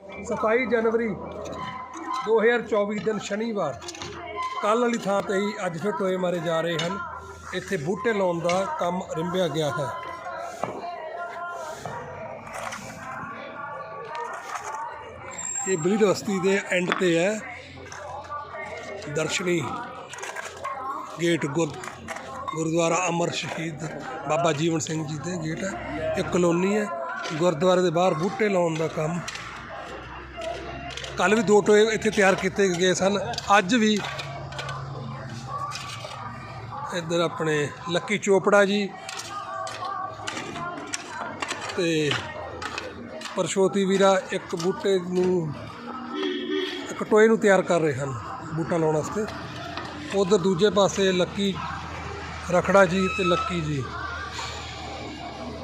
27 ਜਨਵਰੀ 2024 ਦਿਨ ਸ਼ਨੀਵਾਰ। ਕੱਲ ਵਾਲੀ ਥਾਂ ਤੇ ਹੀ ਅੱਜ ਫਿਰ ਟੋਏ ਮਾਰੇ ਜਾ ਰਹੇ ਹਨ। ਇੱਥੇ ਬੂਟੇ ਲਾਉਣ ਦਾ ਕੰਮ ਰਿੰਬਿਆ ਗਿਆ ਹੈ। ਇਹ ਬਲੀਡ ਬਸਤੀ ਦੇ ਐਂਡ ਤੇ ਹੈ। ਦਰਸ਼ਨੀ ਗੇਟ ਗੁਰ ਗੁਰਦੁਆਰਾ ਅਮਰ ਸ਼ਹੀਦ ਬਾਬਾ ਜੀਵਨ ਸਿੰਘ ਜੀ ਦੇ ਗੇਟ ਹੈ। ਇਹ ਕਲੋਨੀ ਹੈ। ਗੁਰਦੁਆਰੇ ਦੇ ਬਾਹਰ ਬੂਟੇ ਲਾਉਣ ਦਾ ਕੰਮ ਕੱਲ ਵੀ ਦੋ ਟੋਏ ਇੱਥੇ ਤਿਆਰ ਕੀਤੇ ਗਏ ਸਨ। ਅੱਜ ਵੀ ਇੱਧਰ ਆਪਣੇ ਲੱਕੀ ਚੋਪੜਾ ਜੀ ਤੇ ਪਰਸ਼ੋਤੀ ਵੀਰਾ ਇੱਕ ਬੂਟੇ ਨੂੰ, ਇੱਕ ਟੋਏ ਨੂੰ ਤਿਆਰ ਕਰ ਰਹੇ ਹਨ, ਬੂਟਾ ਲਾਉਣ ਵਾਸਤੇ। ਉਧਰ ਦੂਜੇ ਪਾਸੇ ਲੱਕੀ ਰਖੜਾ ਜੀ ਤੇ ਲੱਕੀ ਜੀ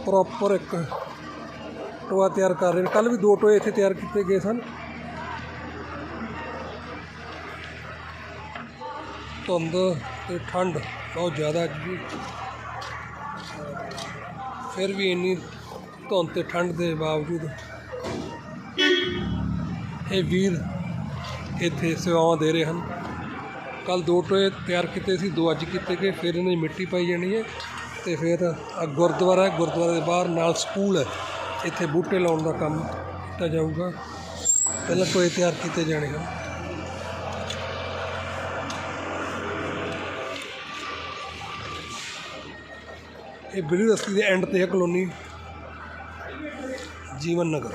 ਪ੍ਰੋਪਰ ਇੱਕ ਟੋਆ ਤਿਆਰ ਕਰ ਰਹੇ ਨੇ। ਕੱਲ ਵੀ ਦੋ ਟੋਏ ਇੱਥੇ ਤਿਆਰ ਕੀਤੇ ਗਏ ਸਨ। ਧੁੰਦ ਤੇ ਠੰਡ ਬਹੁਤ ਜ਼ਿਆਦਾ ਜੀ ਫਿਰ ਵੀ ਇੰਨੀ ਧੁੰਦ ਤੇ ਠੰਡ ਦੇ ਬਾਵਜੂਦ ਇਹ ਵੀਰ ਇੱਥੇ ਸੇਵਾਵਾਂ ਦੇ ਰਹੇ ਹਨ। ਕੱਲ ਦੋ ਟੋਏ ਤਿਆਰ ਕੀਤੇ ਸੀ, ਦੋ ਅੱਜ ਕੀਤੇ ਗਏ, ਫਿਰ ਇਹਨਾਂ ਦੀ ਮਿੱਟੀ ਪਾਈ ਜਾਣੀ ਹੈ ਤੇ ਫਿਰ ਆਹ ਗੁਰਦੁਆਰਾ ਹੈ, ਗੁਰਦੁਆਰੇ ਦੇ ਬਾਹਰ ਨਾਲ ਸਕੂਲ ਹੈ। ਇੱਥੇ ਬੂਟੇ ਲਾਉਣ ਦਾ ਕੰਮ ਕੀਤਾ ਜਾਊਗਾ। ਪਹਿਲਾਂ ਟੋਏ ਤਿਆਰ ਕੀਤੇ ਜਾਣੇ ਹਨ। ਇਹ ਬਿਲੀ ਰਸਤੀ ਦੇ ਐਂਡ ਤੇ ਹੈ ਕਲੋਨੀ ਜੀਵਨ ਨਗਰ।